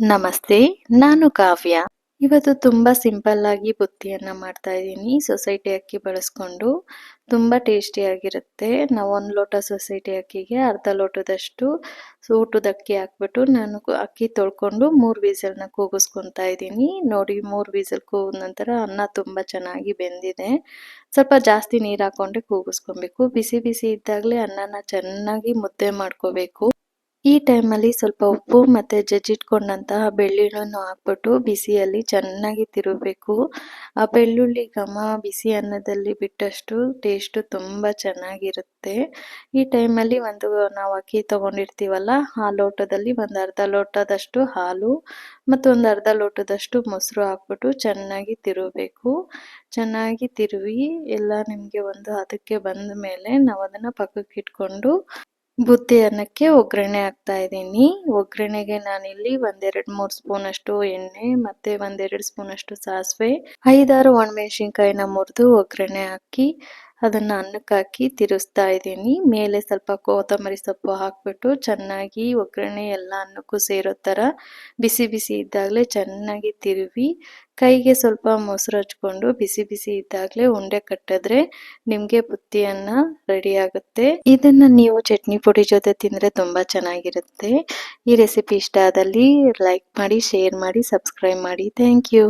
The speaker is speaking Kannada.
ನಮಸ್ತೆ, ನಾನು ಕಾವ್ಯ. ಇವತ್ತು ತುಂಬ ಸಿಂಪಲ್ ಆಗಿ ಬುತ್ತಿಯನ್ನು ಮಾಡ್ತಾ ಇದ್ದೀನಿ. ಸೊಸೈಟಿ ಅಕ್ಕಿ ಬಳಸ್ಕೊಂಡು ತುಂಬ ಟೇಸ್ಟಿಯಾಗಿರುತ್ತೆ ನಾವು ಒಂದು ಲೋಟ ಸೊಸೈಟಿ ಅಕ್ಕಿಗೆ ಅರ್ಧ ಲೋಟದಷ್ಟು ಊಟದ ಅಕ್ಕಿ ಹಾಕ್ಬಿಟ್ಟು ನಾನು ಅಕ್ಕಿ ತೊಳ್ಕೊಂಡು ಮೂರು ವೀಸಲ್ನ ಕೂಗಿಸ್ಕೊತಾ ಇದ್ದೀನಿ. ನೋಡಿ, ಮೂರು ವೀಸಲ್ ಕೂಗಿದ ನಂತರ ಅನ್ನ ತುಂಬ ಚೆನ್ನಾಗಿ ಬೆಂದಿದೆ. ಸ್ವಲ್ಪ ಜಾಸ್ತಿ ನೀರು ಹಾಕೊಂಡೆ ಕೂಗಿಸ್ಕೊಬೇಕು. ಬಿಸಿ ಬಿಸಿ ಇದ್ದಾಗಲೇ ಅನ್ನನ ಚೆನ್ನಾಗಿ ಮುದ್ದೆ ಮಾಡ್ಕೋಬೇಕು. ಈ ಟೈಮಲ್ಲಿ ಸ್ವಲ್ಪ ಉಪ್ಪು ಮತ್ತು ಜಜ್ಜಿಟ್ಕೊಂಡಂತಹ ಬೆಳ್ಳುಳ್ಳಿನೂ ಹಾಕ್ಬಿಟ್ಟು ಬಿಸಿಯಲ್ಲಿ ಚೆನ್ನಾಗಿ ತಿರುಗಬೇಕು. ಆ ಬೆಳ್ಳುಳ್ಳಿ ಘಮ ಬಿಸಿ ಅನ್ನದಲ್ಲಿ ಬಿಟ್ಟಷ್ಟು ಟೇಸ್ಟು ತುಂಬ ಚೆನ್ನಾಗಿರುತ್ತೆ. ಈ ಟೈಮಲ್ಲಿ ಒಂದು ನಾವು ಅಕ್ಕಿ ತೊಗೊಂಡಿರ್ತೀವಲ್ಲ, ಆ ಲೋಟದಲ್ಲಿ ಒಂದು ಅರ್ಧ ಲೋಟದಷ್ಟು ಹಾಲು ಮತ್ತು ಒಂದು ಅರ್ಧ ಲೋಟದಷ್ಟು ಮೊಸರು ಹಾಕ್ಬಿಟ್ಟು ಚೆನ್ನಾಗಿ ತಿರುಗಬೇಕು. ಚೆನ್ನಾಗಿ ತಿರುವಿ ಎಲ್ಲ ನಿಮಗೆ ಒಂದು ಹದಕ್ಕೆ ಬಂದ ಮೇಲೆ ನಾವು ಅದನ್ನು ಪಕ್ಕಕ್ಕೆ ಇಟ್ಕೊಂಡು ಬುತ್ತಿ ಅನ್ನಕ್ಕೆ ಒಗ್ಗರಣೆ ಹಾಕ್ತಾ ಇದ್ದೀನಿ. ಒಗ್ಗರಣೆಗೆ ನಾನಿಲ್ಲಿ ಒಂದೆರಡು ಮೂರು ಸ್ಪೂನ್ ಅಷ್ಟು ಎಣ್ಣೆ, ಮತ್ತೆ ಒಂದೆರಡು ಸ್ಪೂನ್ ಅಷ್ಟು ಸಾಸಿವೆ, ಐದಾರು ಒಣಮೆಣಸಿನ್ಕಾಯಿನ ಮುರಿದು ಒಗ್ಗರಣೆ ಹಾಕಿ ಅದನ್ನ ಅನ್ನಕ್ಕೆ ಹಾಕಿ ತಿರುಗಿಸ್ತಾ ಇದ್ದೀನಿ. ಮೇಲೆ ಸ್ವಲ್ಪ ಕೊತ್ತಂಬರಿ ಸೊಪ್ಪು ಹಾಕ್ಬಿಟ್ಟು ಚೆನ್ನಾಗಿ ಒಗ್ಗರಣೆ ಎಲ್ಲ ಅನ್ನಕ್ಕೂ ಸೇರೋ ಥರ ಬಿಸಿ ಬಿಸಿ ಇದ್ದಾಗಲೇ ಚೆನ್ನಾಗಿ ತಿರುವಿ. ಕೈಗೆ ಸ್ವಲ್ಪ ಮೊಸರು ಹಚ್ಕೊಂಡು ಬಿಸಿ ಬಿಸಿ ಇದ್ದಾಗಲೇ ಉಂಡೆ ಕಟ್ಟಿದ್ರೆ ನಿಮಗೆ ಬುತ್ತಿಯನ್ನ ರೆಡಿ ಆಗುತ್ತೆ. ಇದನ್ನ ನೀವು ಚಟ್ನಿ ಪುಡಿ ಜೊತೆ ತಿಂದರೆ ತುಂಬ ಚೆನ್ನಾಗಿರುತ್ತೆ. ಈ ರೆಸಿಪಿ ಇಷ್ಟ ಆದಲ್ಲಿ ಲೈಕ್ ಮಾಡಿ, ಶೇರ್ ಮಾಡಿ, ಸಬ್ಸ್ಕ್ರೈಬ್ ಮಾಡಿ. Thank you.